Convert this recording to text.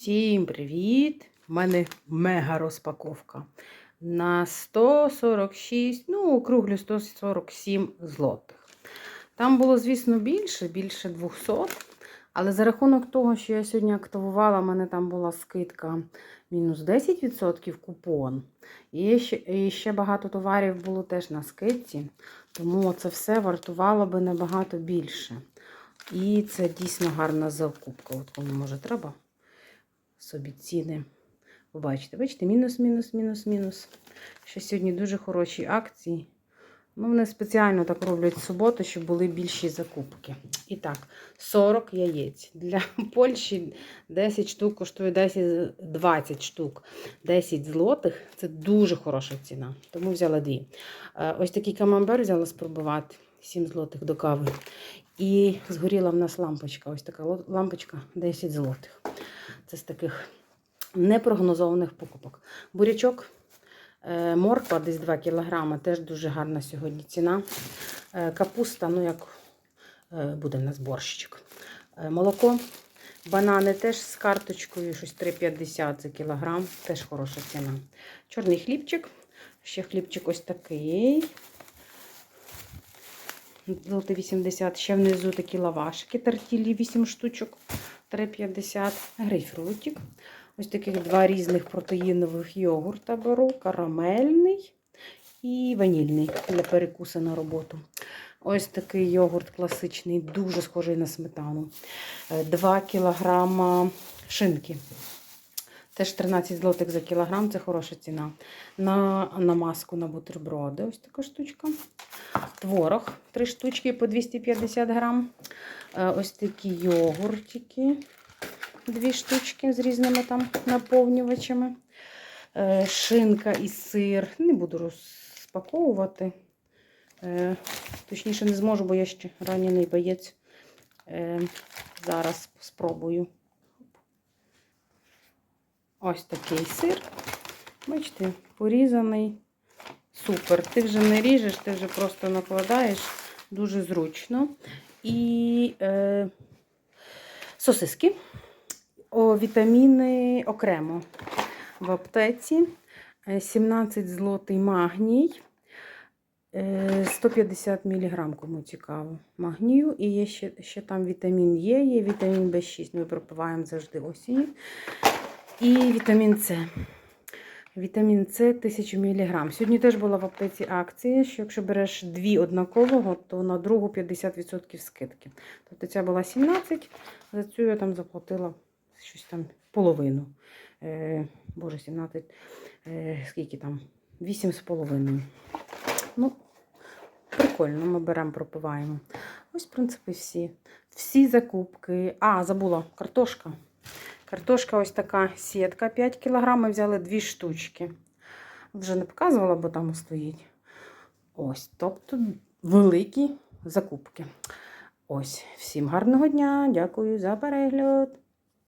Всім привіт! У мене мега розпаковка на 146, ну, округлю 147 злотих. Там було, звісно, більше, більше 200. Але за рахунок того, що я сьогодні активувала, в мене там була скидка мінус 10% купон. І ще, і ще багато товарів було теж на скидці. Тому це все вартувало би набагато більше. І це дійсно гарна закупка. От кому може треба собі ціни. Побачите, бачите, мінус, мінус, мінус, мінус. Ще сьогодні дуже хороші акції. Ну, вони спеціально так роблять в суботу, щоб були більші закупки. І так, 40 яєць. Для Польщі 10 штук коштує 10, 20 штук, 10 злотих. Це дуже хороша ціна. Тому взяла дві. Е, Ось такий камамбер взяла спробувати. 7 злотих до кави. І згоріла в нас лампочка. Ось така лампочка 10 злотих. Це з таких непрогнозованих покупок. Бурячок, е, морква десь 2 кг, теж дуже гарна сьогодні ціна. Е, Капуста, ну як е, буде в нас борщичок. Молоко, банани теж з карточкою, щось 3,50 за кілограм, теж хороша ціна. Чорний хлібчик, ще хлібчик ось такий. 80, ще внизу такі лавашики, тартілі 8 штучок, 3,50, грейпфрутик. Ось таких два різних протеїнових йогурта беру, карамельний і ванільний для перекуса на роботу. Ось такий йогурт класичний, дуже схожий на сметану. 2 кілограма шинки. Теж 13 злотих за кілограм, це хороша ціна. На намазку на бутерброди, ось така штучка. Творог, 3 штучки по 250 грам. Е, Ось такі йогуртики, 2 штучки з різними там наповнювачами. Е, Шинка і сир. Не буду розпаковувати. Е, Точніше, не зможу, бо я ще ранений боєць. Зараз спробую. Ось такий сир. Бачите, порізаний. Супер. Ти вже не ріжеш, ти вже просто накладаєш. Дуже зручно. І е, сосиски. О, вітаміни окремо в аптеці. Е, 17 злотий магній. Е, 150 мг, кому цікаво, магнію. І є ще, ще там вітамін Е, є вітамін В6. Ми пропиваємо завжди осінь. І вітамін С. Вітамін С 1000 мг. Сьогодні теж була в аптеці акція, що якщо береш дві однакового, то на другу 50% скидки. Тобто ця була 17, за цю я там заплатила щось там половину. Е, Боже, 17, е, скільки там? 8,5. Ну, прикольно, ми беремо, пропиваємо. Ось, в принципі, всі. Всі закупки. А, забула, картошка. Картошка ось така сітка 5 кг. Ми взяли дві штучки. Вже не показувала, бо там стоїть. Ось, тобто великі закупки. Ось, всім гарного дня. Дякую за перегляд.